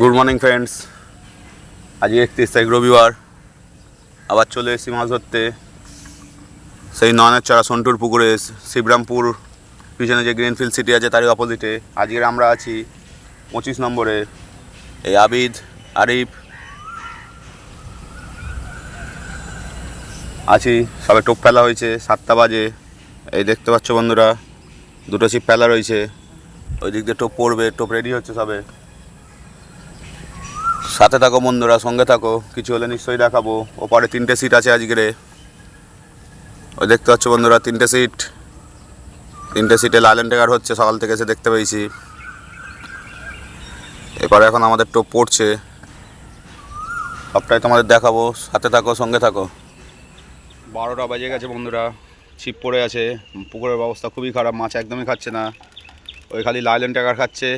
Good morning friends আজকে একত্রিশ তারিখ, রবিবার। আবার চলে এসেছি মাছ ধরতে। সেই নয়নের চারা সন্টুর পুকুরে, শিবরামপুর পিছনে যে গ্রিনফিল্ড সিটি আছে, তারই অপোজিটে আজকের আমরা আছি পঁচিশ নম্বরে, এই আবিদ, আরিফ। আছি, সবে টোপ ফেলা হয়েছে, সাতটা বাজে। এই দেখতে পাচ্ছ বন্ধুরা, দুটো ছিপ ফেলা রয়েছে। ওই দিক দিয়ে টোপ পড়বে, টোপ রেডি হচ্ছে সবে। সাথে থাকো বন্ধুরা, সঙ্গে থাকো। কিছু হলে নিশ্চয়ই দেখাবো। ওপারে তিনটে সিট আছে আজকেরে ওই দেখতে পাচ্ছ বন্ধুরা, তিনটে সিট তিনটে সিটে লাইলেন টেকার হচ্ছে, সকাল থেকে এসে দেখতে পেয়েছি। এবারে এখন আমাদের টোপ পড়ছে। সবটাই তোমাদের দেখাবো। সাথে থাকো, সঙ্গে থাকো। বারোটা বাজে গেছে বন্ধুরা। ছিপ পড়ে আছে। পুকুরের অবস্থা খুবই খারাপ, মাছ একদমই খাচ্ছে না। ওই খালি লাইলেন টাকার খাচ্ছে।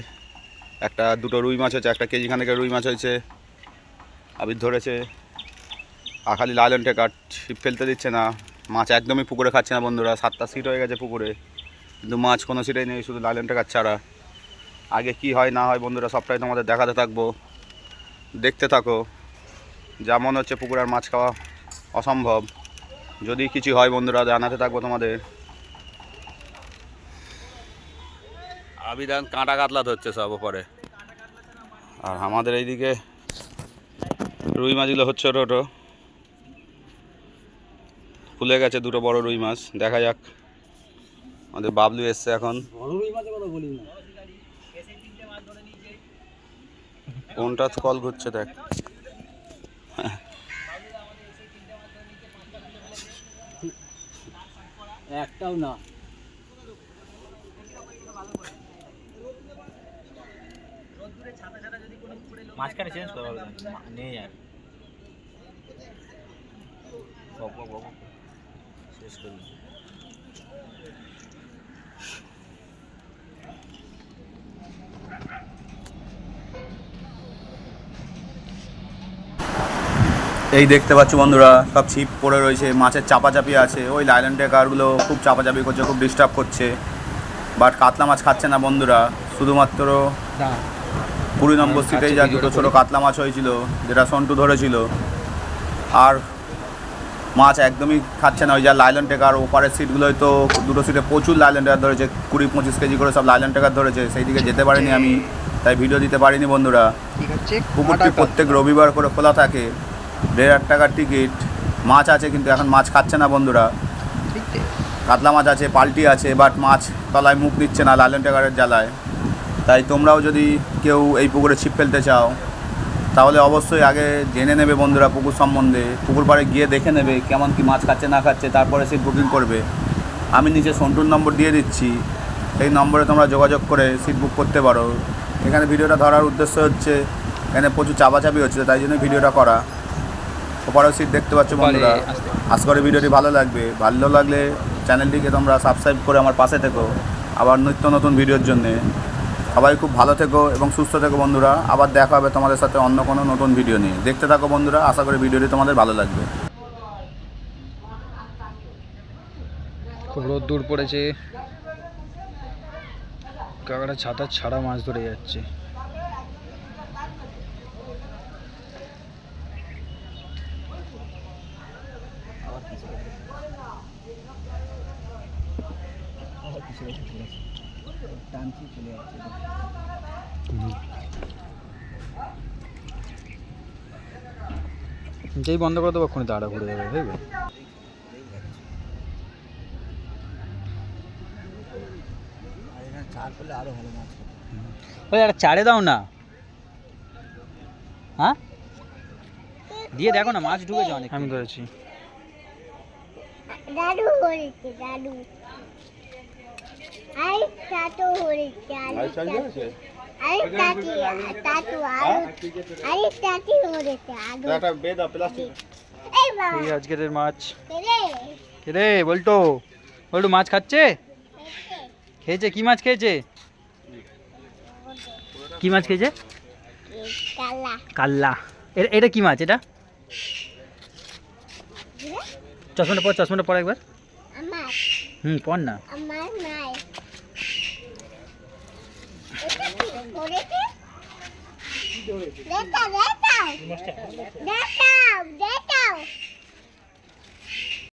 একটা দুটো রুই মাছ হয়েছে, একটা কেজি খানেকের রুই মাছ হয়েছে। আবির ধরেছে। আখালি খালি লাইলেন টেকার ছিপ ফেলতে দিচ্ছে না। মাছ একদমই পুকুরে খাচ্ছে না বন্ধুরা সাতটা সিট হয়ে গেছে পুকুরে। কিন্তু মাছ কোনো সিটেই নেই শুধু লাইলেন টেকার ছাড়া। আগে কি হয় না হয় বন্ধুরা সবটাই তোমাদের দেখাতে থাকব। দেখতে থাকো। যেমন হচ্ছে পুকুরে আর মাছ খাওয়া অসম্ভব। যদি কিছু হয় বন্ধুরা জানাতে থাকব তোমাদের। আবিধান কাঁটা কাতলা ধরছে সব ওপরে। আর আমাদের এইদিকে রুই মাছগুলো হচ্ছে ছোটো ছোটো ফুলে গেছে দুটো বড় রুই মাছ দেখা যাক। আমাদের বাবলু এসছে এখন। কোনটা কল ঘুরছে দেখ। একটাও না। মাঝখানে চেঞ্জ করা হবে নেই আর। বক, বক। শেষ করলাম এই দেখতে পাচ্ছ বন্ধুরা সব ছিপ পড়ে রয়েছে মাছের চাপাচাপি আছে। ওই লাইল্যান্ড টেকারগুলো খুব চাপাচাপি করছে খুব ডিস্টার্ব করছে। বাট কাতলা মাছ খাচ্ছে না বন্ধুরা শুধুমাত্র কুড়ি নম্বর সিটেই যা দুটো ছোটো কাতলা মাছ হয়েছিল যেটা সন্টু ধরেছিল। আর মাছ একদমই খাচ্ছে না ওই যা লাইলন টেকার ওপারের সিটগুলোয় তো দুটো সিটে প্রচুর লাইলন টেকার ধরেছে কুড়ি পঁচিশ কেজি করে সব লাইলন টেকার ধরেছে সেই দিকে যেতে পারিনি আমি তাই ভিডিও দিতে পারিনি বন্ধুরা। পুকুরটি প্রত্যেক রবিবার করে খোলা থাকে দেড় হাজার টাকার টিকিট মাছ আছে কিন্তু এখন মাছ খাচ্ছে না বন্ধুরা। কাতলা মাছ আছে পাল্টি আছে বাট মাছ তলায় মুখ দিচ্ছে না লালন টেকারের জ্বালায়। তাই তোমরাও যদি কেউ এই পুকুরে ছিপ ফেলতে চাও তাহলে অবশ্যই আগে জেনে নেবে বন্ধুরা পুকুর সম্বন্ধে। পুকুর পাড়ে গিয়ে দেখে নেবে কেমন কি মাছ খাচ্ছে না খাচ্ছে তারপরে সিট বুকিং করবে। আমি নিচে সন্টুর নম্বর দিয়ে দিচ্ছি। সেই নম্বরে তোমরা যোগাযোগ করে সিট বুক করতে পারো। এখানে ভিডিওটা ধরার উদ্দেশ্য হচ্ছে এখানে প্রচুর চাপাচাপি হচ্ছে তাই জন্য ভিডিওটা করা। ওপারেও সিট দেখতে পাচ্ছ বন্ধুরা। আশা করি ভিডিওটি ভালো লাগবে। ভালো লাগলে চ্যানেলটিকে তোমরা সাবস্ক্রাইব করে আমার পাশে থেকো। আবার নিত্য নতুন ভিডিওর জন্যে। সবাই খুব ভালো থেকো এবং সুস্থ থেকো বন্ধুরা। আবার দেখা হবে তোমাদের সাথে অন্য কোনো নতুন ভিডিও নিয়ে। দেখতে থাকো বন্ধুরা আশা করি ভিডিওটি তোমাদের ভালো লাগবে। খুব রোদ্দুর পড়েছে। কাকাটা ছাতা ছাড়া মাছ ধরে যাচ্ছে। যেই বন্ধ করে দেবো ওখানে দাঁড়া ঘুরে যাবে বুঝবে ওই একটা চারে দাও না। হ্যাঁ? দিয়ে দেখো না মাছ ঢুকেছে অনেক আমি ধরেছি। দাদু দাদু। আই টাটু হয়েছে আই টাটি টাটু আর আই টাটি হয়েছে আদু এই বাবা এই আজকের মাছ। রে? কে রে বল্টো? বল্টু মাছ খাচ্ছে? খেয়েছে? কি মাছ খেয়েছে? কি মাছ খেয়েছে? কালা কাল্লা। এটা এটা কি মাছ এটা? চশমাটা পর চশমাটা পর একবার। হুম পর না। আমার দেখাও দেখাও। দেখাও দেখাও।